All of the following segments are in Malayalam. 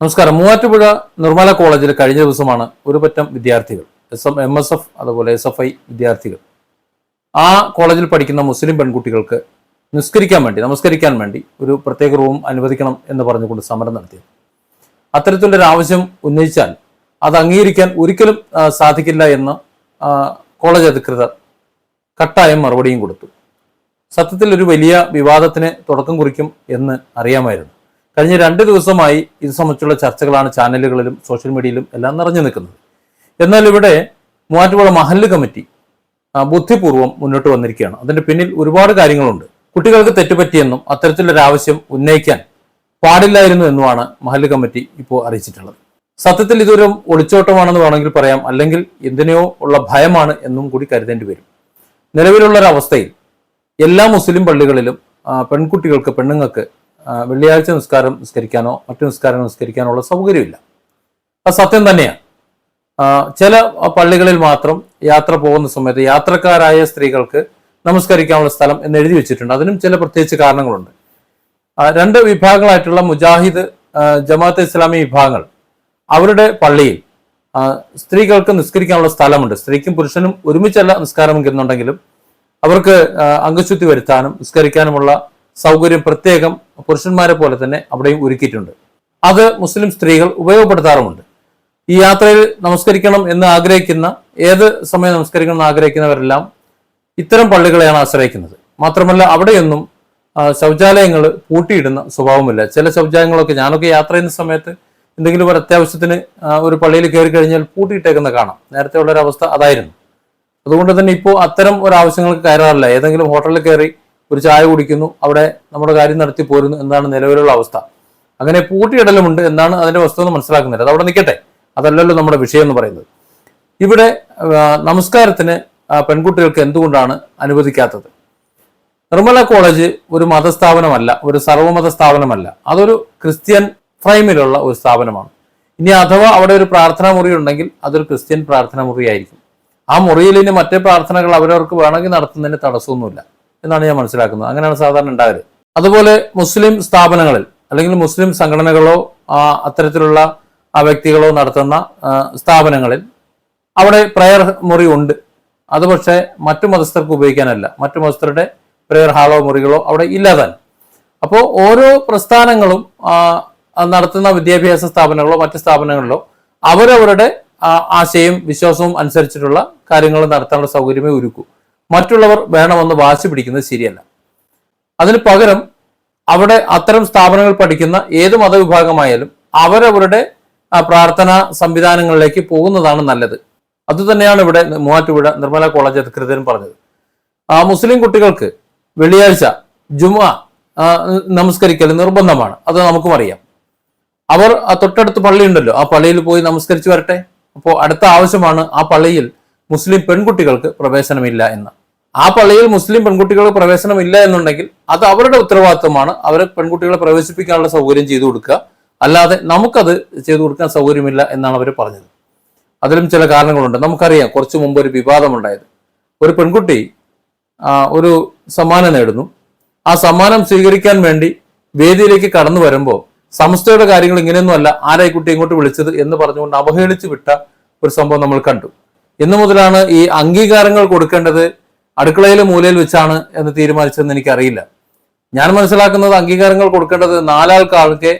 നമസ്കാരം. മൂവാറ്റുപുഴ നിർമ്മല കോളേജിൽ കഴിഞ്ഞ ദിവസമാണ് ഒരു പറ്റം വിദ്യാർത്ഥികൾ S M M S F അതുപോലെ എസ് എഫ് ഐ വിദ്യാർത്ഥികൾ. ആ കോളേജിൽ പഠിക്കുന്ന മുസ്ലിം പെൺകുട്ടികൾക്ക് നിസ്കരിക്കാൻ വേണ്ടി നമസ്കരിക്കാൻ വേണ്ടി ഒരു പ്രത്യേക റൂം അനുവദിക്കണം എന്ന് പറഞ്ഞുകൊണ്ട് സമരം നടത്തി അത്തരത്തിലൊരു ആവശ്യം ഉന്നയിച്ചാൽ അത് അംഗീകരിക്കാൻ ഒരിക്കലും സാധിക്കില്ല എന്ന് കോളേജ് അധികൃതർ കട്ടായം മറുപടിയും കൊടുത്തു. സത്യത്തിൽ ഒരു വലിയ വിവാദത്തിന് തുടക്കം കുറിക്കും എന്ന് അറിയാമായിരുന്നു. കഴിഞ്ഞ രണ്ട് ദിവസമായി ഇത് സംബന്ധിച്ചുള്ള ചർച്ചകളാണ് ചാനലുകളിലും സോഷ്യൽ മീഡിയയിലും എല്ലാം നിറഞ്ഞു നിൽക്കുന്നത്. എന്നാൽ ഇവിടെ മൂവാറ്റുപുഴ മഹല്ല് കമ്മിറ്റി ബുദ്ധിപൂർവം മുന്നോട്ട് വന്നിരിക്കുകയാണ്. അതിന്റെ പിന്നിൽ ഒരുപാട് കാര്യങ്ങളുണ്ട്. കുട്ടികൾക്ക് തെറ്റുപറ്റിയെന്നും അത്തരത്തിലൊരു ആവശ്യം ഉന്നയിക്കാൻ പാടില്ലായിരുന്നു എന്നുമാണ് മഹല്ല് കമ്മിറ്റി ഇപ്പോൾ അറിയിച്ചിട്ടുള്ളത്. സത്യത്തിൽ ഇതൊരു ഒളിച്ചോട്ടമാണെന്ന് വേണമെങ്കിൽ പറയാം. അല്ലെങ്കിൽ എന്തിനെയോ ഉള്ള ഭയമാണ് എന്നും കൂടി കരുതേണ്ടി വരും. നിലവിലുള്ള ഒരു അവസ്ഥയിൽ എല്ലാ മുസ്ലിം പള്ളികളിലും പെൺകുട്ടികൾക്ക് പെണ്ണുങ്ങൾക്ക് വെള്ളിയാഴ്ച നിസ്കാരം നിസ്കരിക്കാനോ മറ്റു നിസ്കാരം നിസ്കരിക്കാനോ ഉള്ള സൗകര്യമില്ല. അത് സത്യം തന്നെയാണ്. ചില പള്ളികളിൽ മാത്രം യാത്ര പോകുന്ന സമയത്ത് യാത്രക്കാരായ സ്ത്രീകൾക്ക് നമസ്കരിക്കാനുള്ള സ്ഥലം എന്ന് എഴുതി വെച്ചിട്ടുണ്ട്. അതിനും ചില പ്രത്യേകിച്ച് കാരണങ്ങളുണ്ട്. രണ്ട് വിഭാഗങ്ങളായിട്ടുള്ള മുജാഹിദ് ജമാഅത്ത് ഇസ്ലാമി വിഭാഗങ്ങൾ അവരുടെ പള്ളിയിൽ സ്ത്രീകൾക്ക് നിസ്കരിക്കാനുള്ള സ്ഥലമുണ്ട്. സ്ത്രീക്കും പുരുഷനും ഒരുമിച്ചല്ല നിസ്കാരം എന്നുണ്ടെങ്കിലും അവർക്ക് അംഗശുദ്ധി വരുത്താനും നിസ്കരിക്കാനുമുള്ള സൗകര്യം പ്രത്യേകം പുരുഷന്മാരെ പോലെ തന്നെ അവിടെയും ഒരുക്കിയിട്ടുണ്ട്. അത് മുസ്ലിം സ്ത്രീകൾ ഉപയോഗപ്പെടുത്താറുമുണ്ട്. ഈ യാത്രയിൽ നമസ്കരിക്കണം എന്ന് ആഗ്രഹിക്കുന്ന ഏത് സമയം നമസ്കരിക്കണം എന്ന് ആഗ്രഹിക്കുന്നവരെല്ലാം ഇത്തരം പള്ളികളെയാണ് ആശ്രയിക്കുന്നത്. മാത്രമല്ല അവിടെയൊന്നും ശൗചാലയങ്ങൾ പൂട്ടിയിടുന്ന സ്വഭാവമില്ല. ചില ശൗചാലയങ്ങളൊക്കെ ഞാനൊക്കെ യാത്ര ചെയ്യുന്ന സമയത്ത് എന്തെങ്കിലും ഒരു അത്യാവശ്യത്തിന് ഒരു പള്ളിയിൽ കയറി കഴിഞ്ഞാൽ പൂട്ടിയിട്ടേക്കുന്ന കാണാം. നേരത്തെ ഉള്ളൊരവസ്ഥ അതായിരുന്നു. അതുകൊണ്ട് തന്നെ ഇപ്പോൾ അത്തരം ഒരു ആവശ്യങ്ങൾക്ക് കയറാറില്ല. ഏതെങ്കിലും ഹോട്ടലിൽ കയറി ഒരു ചായ കുടിക്കുന്നു അവിടെ നമ്മുടെ കാര്യം നടത്തി പോരുന്നു എന്നാണ് നിലവിലുള്ള അവസ്ഥ. അങ്ങനെ പൂട്ടിയിടലുമുണ്ട് എന്നാണ് അതിന്റെ എന്ന് മനസ്സിലാക്കുന്നില്ല അത് അവിടെ നിൽക്കട്ടെ. അതല്ലല്ലോ നമ്മുടെ വിഷയം എന്ന് പറയുന്നത്. ഇവിടെ നമസ്കാരത്തിന് പെൺകുട്ടികൾക്ക് എന്തുകൊണ്ടാണ് അനുവദിക്കാത്തത്? നിർമ്മല കോളേജ് ഒരു മതസ്ഥാപനമല്ല ഒരു സർവമത സ്ഥാപനമല്ല അതൊരു ക്രിസ്ത്യൻ ഫ്രൈമിലുള്ള ഒരു സ്ഥാപനമാണ്. ഇനി അഥവാ അവിടെ ഒരു പ്രാർത്ഥനാ മുറി ഉണ്ടെങ്കിൽ അതൊരു ക്രിസ്ത്യൻ പ്രാർത്ഥനാ മുറിയായിരിക്കും. ആ മുറിയിൽ ഇനി മറ്റേ പ്രാർത്ഥനകൾ അവരവർക്ക് വേണമെങ്കിൽ നടത്തുന്നതിന് തടസ്സമൊന്നുമില്ല. എന്നാണ് ഞാൻ മനസ്സിലാക്കുന്നത്. അങ്ങനെയാണ് സാധാരണ ഉണ്ടാകൽ അതുപോലെ മുസ്ലിം സ്ഥാപനങ്ങളിൽ അല്ലെങ്കിൽ മുസ്ലിം സംഘടനകളോ അത്തരത്തിലുള്ള ആ വ്യക്തികളോ നടത്തുന്ന സ്ഥാപനങ്ങളിൽ അവിടെ പ്രയർ മുറി ഉണ്ട്. അത് പക്ഷേ മറ്റു മതസ്ഥർക്ക് ഉപയോഗിക്കാനല്ല. മറ്റു മതസ്ഥരുടെ പ്രയർ ഹാളോ മുറികളോ അവിടെ ഇല്ലാതാൻ അപ്പോൾ ഓരോ പ്രസ്ഥാനങ്ങളും നടത്തുന്ന വിദ്യാഭ്യാസ സ്ഥാപനങ്ങളോ മറ്റു സ്ഥാപനങ്ങളിലോ അവരവരുടെ ആ, ആശയവും വിശ്വാസവും അനുസരിച്ചിട്ടുള്ള കാര്യങ്ങൾ നടത്താനുള്ള സൗകര്യമേ ഒരുക്കൂ. മറ്റുള്ളവർ വേണമെന്ന് വാശി പിടിക്കുന്നത് ശരിയല്ല. അതിന് പകരം അവിടെ അത്തരം സ്ഥാപനങ്ങൾ പഠിക്കുന്ന ഏത് മതവിഭാഗമായാലും അവരവരുടെ പ്രാർത്ഥനാ സംവിധാനങ്ങളിലേക്ക് പോകുന്നതാണ് നല്ലത്. അതുതന്നെയാണ് ഇവിടെ മൂവാറ്റുപുഴ നിർമ്മല കോളേജ് അധികൃതരും പറഞ്ഞത്. ആ മുസ്ലിം കുട്ടികൾക്ക് വെള്ളിയാഴ്ച ജുമ നമസ്കരിക്കൽ നിർബന്ധമാണ്. അത് നമുക്കും അറിയാം. അവർ തൊട്ടടുത്ത് പള്ളിയുണ്ടല്ലോ. ആ പള്ളിയിൽ പോയി നമസ്കരിച്ചു വരട്ടെ? അപ്പോൾ അടുത്ത ആവശ്യമാണ് ആ പള്ളിയിൽ മുസ്ലിം പെൺകുട്ടികൾക്ക് പ്രവേശനമില്ല എന്ന്. ആ പള്ളിയിൽ മുസ്ലിം പെൺകുട്ടികൾക്ക് പ്രവേശനമില്ല എന്നുണ്ടെങ്കിൽ അത് അവരുടെ ഉത്തരവാദിത്വമാണ്. അവരെ പെൺകുട്ടികളെ പ്രവേശിപ്പിക്കാനുള്ള സൗകര്യം ചെയ്തു കൊടുക്കുക. അല്ലാതെ നമുക്കത് ചെയ്തു കൊടുക്കാൻ സൗകര്യമില്ല എന്നാണ് അവർ പറഞ്ഞത്. അതിലും ചില കാരണങ്ങളുണ്ട്. നമുക്കറിയാം കുറച്ചു മുമ്പ് ഒരു വിവാദമുണ്ടായത്. ഒരു പെൺകുട്ടി ഒരു സമ്മാനം നേടുന്നു. ആ സമ്മാനം സ്വീകരിക്കാൻ വേണ്ടി വേദിയിലേക്ക് കടന്നു വരുമ്പോൾ സംസ്ഥയുടെ കാര്യങ്ങൾ ഇങ്ങനെയൊന്നുമല്ല ആരായി കുട്ടി ഇങ്ങോട്ട് വിളിച്ചത് എന്ന് പറഞ്ഞുകൊണ്ട് അവഹേളിച്ചു വിട്ട ഒരു സംഭവം നമ്മൾ കണ്ടു. ഇന്നു മുതലാണ് ഈ അംഗീകാരങ്ങൾ കൊടുക്കേണ്ടത് അടുക്കളയിൽ മൂലയിൽ വെച്ചാണ് എന്ന് തീരുമാനിച്ചതെന്ന് എനിക്കറിയില്ല. ഞാൻ മനസ്സിലാക്കുന്നത് അംഗീകാരങ്ങൾ കൊടുക്കേണ്ടത് നാലാൾക്കാൾക്ക്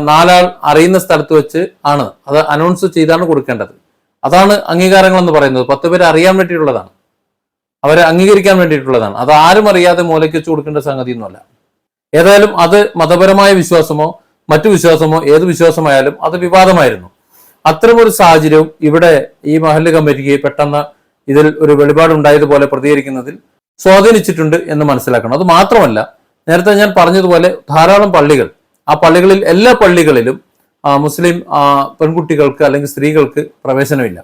നാലാൾ അറിയുന്ന സ്ഥലത്ത് വെച്ച് ആണ്. അത് അനൗൺസ് ചെയ്താണ് കൊടുക്കേണ്ടത്. അതാണ് അംഗീകാരങ്ങൾ എന്ന് പറയുന്നത്. പത്ത് പേര് അറിയാൻ വേണ്ടിയിട്ടുള്ളതാണ്. അവരെ അംഗീകരിക്കാൻ വേണ്ടിയിട്ടുള്ളതാണ്. അത് ആരും അറിയാതെ മൂലയ്ക്ക് വെച്ച് കൊടുക്കേണ്ട സംഗതിയൊന്നുമല്ല. ഏതായാലും അത് മതപരമായ വിശ്വാസമോ മറ്റു വിശ്വാസമോ ഏത് വിശ്വാസമായാലും അത് വിവാദമായിരുന്നു. അത്തരമൊരു സാഹചര്യവും ഇവിടെ ഈ മഹല്ല് കമ്മിറ്റിക്ക് പെട്ടെന്ന് ഇതിൽ ഒരു വെളിപാടുണ്ടായതുപോലെ പ്രതികരിക്കുന്നതിൽ സ്വാധീനിച്ചിട്ടുണ്ട് എന്ന് മനസ്സിലാക്കണം. അത് മാത്രമല്ല നേരത്തെ ഞാൻ പറഞ്ഞതുപോലെ ധാരാളം പള്ളികൾ ആ പള്ളികളിൽ എല്ലാ പള്ളികളിലും മുസ്ലിം പെൺകുട്ടികൾക്ക് അല്ലെങ്കിൽ സ്ത്രീകൾക്ക് പ്രവേശനമില്ല.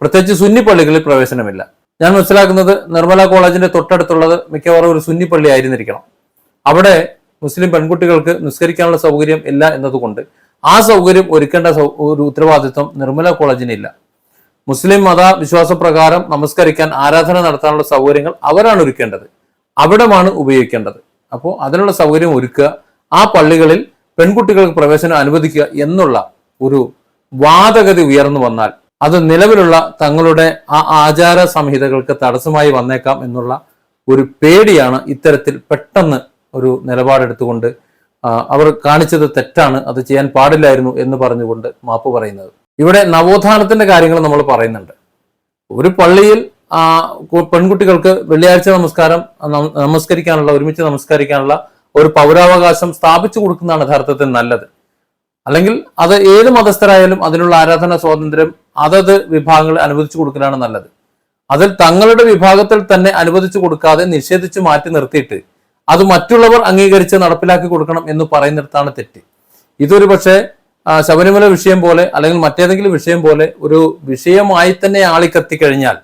പ്രത്യേകിച്ച് സുന്നി പള്ളികളിൽ പ്രവേശനമില്ല. ഞാൻ മനസ്സിലാക്കുന്നത് നിർമ്മല കോളേജിന്റെ തൊട്ടടുത്തുള്ളത് മിക്കവാറും ഒരു സുന്നി പള്ളി ആയിരുന്നിരിക്കണം. അവിടെ മുസ്ലിം പെൺകുട്ടികൾക്ക് നിസ്കരിക്കാനുള്ള സൗകര്യം ഇല്ല എന്നതുകൊണ്ട് ആ സൗകര്യം ഒരുക്കേണ്ട ഒരു ഉത്തരവാദിത്വം നിർമ്മല കോളേജിനില്ല. മുസ്ലിം മത വിശ്വാസപ്രകാരം നമസ്കരിക്കാൻ ആരാധന നടത്താനുള്ള സൗകര്യങ്ങൾ അവരാണ് ഒരുക്കേണ്ടത്. അവിടമാണ് ഉപയോഗിക്കേണ്ടത്. അപ്പോൾ അതിനുള്ള സൗകര്യം ഒരുക്കുക ആ പള്ളികളിൽ പെൺകുട്ടികൾക്ക് പ്രവേശനം അനുവദിക്കുക എന്നുള്ള ഒരു വാദഗതി ഉയർന്നു വന്നാൽ അത് നിലവിലുള്ള തങ്ങളുടെ ആ ആചാര സംഹിതകൾക്ക് തടസ്സമായി വന്നേക്കാം എന്നുള്ള ഒരു പേടിയാണ് ഇത്തരത്തിൽ പെട്ടെന്ന് ഒരു നിലപാടെടുത്തുകൊണ്ട് അവർ കാണിച്ചത് തെറ്റാണ് അത് ചെയ്യാൻ പാടില്ലായിരുന്നു എന്ന് പറഞ്ഞുകൊണ്ട് മാപ്പ് പറയുന്നത്. ഇവിടെ നവോത്ഥാനത്തിന്റെ കാര്യങ്ങൾ നമ്മൾ പറയുന്നുണ്ട്. ഒരു പള്ളിയിൽ പെൺകുട്ടികൾക്ക് വെള്ളിയാഴ്ച നമസ്കാരം നമസ്കരിക്കാനുള്ള ഒരുമിച്ച് നമസ്കരിക്കാനുള്ള ഒരു പൗരാവകാശം സ്ഥാപിച്ചു കൊടുക്കുന്നതാണ് യഥാർത്ഥത്തിൽ നല്ലത്. അല്ലെങ്കിൽ അത് ഏത് മതസ്ഥരായാലും അതിനുള്ള ആരാധന സ്വാതന്ത്ര്യം അതത് വിഭാഗങ്ങൾ അനുവദിച്ചു കൊടുക്കലാണ് നല്ലത്. അതിൽ തങ്ങളുടെ വിഭാഗത്തിൽ തന്നെ അനുവദിച്ചു കൊടുക്കാതെ നിഷേധിച്ച് മാറ്റി നിർത്തിയിട്ട് അത് മറ്റുള്ളവർ അംഗീകരിച്ച് നടപ്പിലാക്കി കൊടുക്കണം എന്ന് പറയുന്നിടത്താണ് തെറ്റ്. ഇതൊരു പക്ഷേ ശബരിമല വിഷയം പോലെ അല്ലെങ്കിൽ മറ്റേതെങ്കിലും വിഷയം പോലെ ഒരു വിഷയമായി തന്നെ ആളിക്കത്തിക്കഴിഞ്ഞാൽ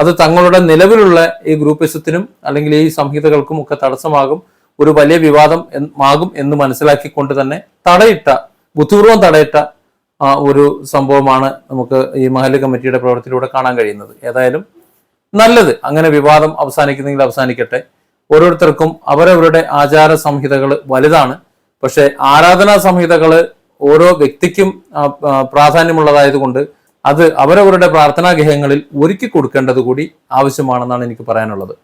അത് തങ്ങളുടെ നിലവിലുള്ള ഈ ഗ്രൂപ്പിസത്തിനും അല്ലെങ്കിൽ ഈ സംഹിതകൾക്കും ഒക്കെ തടസ്സമാകും ഒരു വലിയ വിവാദം ആകും എന്ന് മനസ്സിലാക്കിക്കൊണ്ട് തന്നെ തടയിട്ട ബുദ്ധിപൂർവം തടയിട്ട ഒരു സംഭവമാണ് നമുക്ക് ഈ മഹല്ല് കമ്മിറ്റിയുടെ പ്രവർത്തിയിലൂടെ കാണാൻ കഴിയുന്നത്. ഏതായാലും നല്ലത്. അങ്ങനെ വിവാദം അവസാനിക്കുന്നെങ്കിൽ അവസാനിക്കട്ടെ. ഓരോരുത്തർക്കും അവരവരുടെ ആചാര സംഹിതകൾ വലുതാണ്. പക്ഷേ ആരാധനാ സംഹിതകൾ ഓരോ വ്യക്തിക്കും പ്രാധാന്യമുള്ളതായത് കൊണ്ട് അത് അവരവരുടെ പ്രാർത്ഥനാ ഗൃഹങ്ങളിൽ ഒരുക്കി കൊടുക്കേണ്ടത് കൂടി ആവശ്യമാണെന്നാണ് എനിക്ക് പറയാനുള്ളത്.